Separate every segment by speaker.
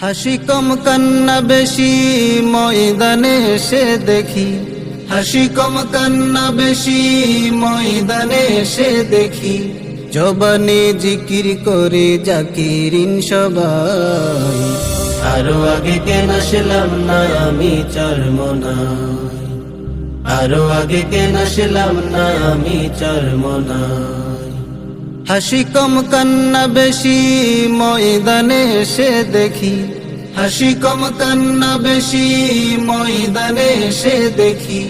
Speaker 1: হাসি কম, কান্না বেশি, ময়দানে এসে দেখি। হাসি কম, কান্না বেশি, ময়দানে এসে দেখি। জবানে জিকির করে জাকিরিন সবাই। আরও আগে কেন আসলাম না আমি চরমনা? আরও আগে কেন আসলাম না আমি চরমনা? হাসি কম কান্না বেশি, ময়দানে এসে দেখি। হাসি কম কান্না বেশি, ময়দানে এসে দেখি।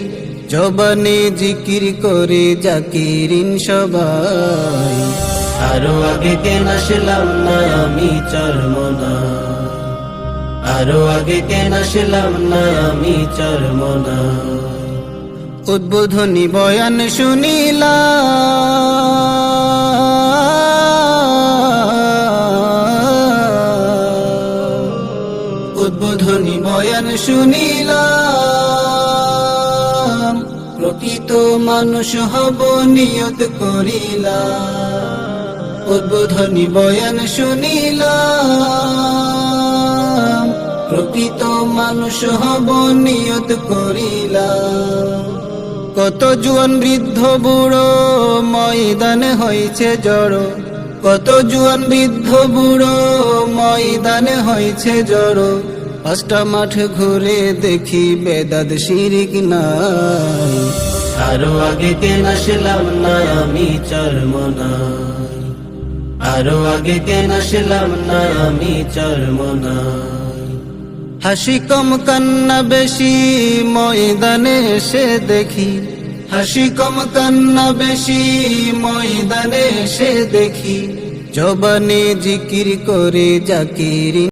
Speaker 1: জবানে জিকির করে জাকিরিন সবাই। আরও আগে কেন আসলাম না আমি চরমনা? আরও আগে কেন আসলাম না আমি চরমনা? উদ্বোধনী বয়ান শুনিলাম। উদ্বোধনী বয়ান শুনিলাম। প্রকৃত মানুষ হব, নিয়ত করিলাম। উদ্বোধনী বয়ান শুনিলাম। প্রকৃত মানুষ হব, নিয়ত করিলাম। কত জুয়ান বৃদ্ধ বুড়ো, ময়দানে হয়েছে জড়ো। কত জুয়ান বৃদ্ধ বুড়ো, ময়দানে হয়েছে জড়ো। পাঁচটা মাঠ ঘুরে দেখি বেদাদ শিরিক নাই। আরও আগে কেন আসলাম না আমি চরমনা আরও আগে কেন আসলাম না আমি চরমনা হাসি কম কান্না বেশি, ময়দানে এসে দেখি। হাসি কম কান্না বেশি, ময়দানে এসে দেখি। জবানে জিকির করে জাকিরি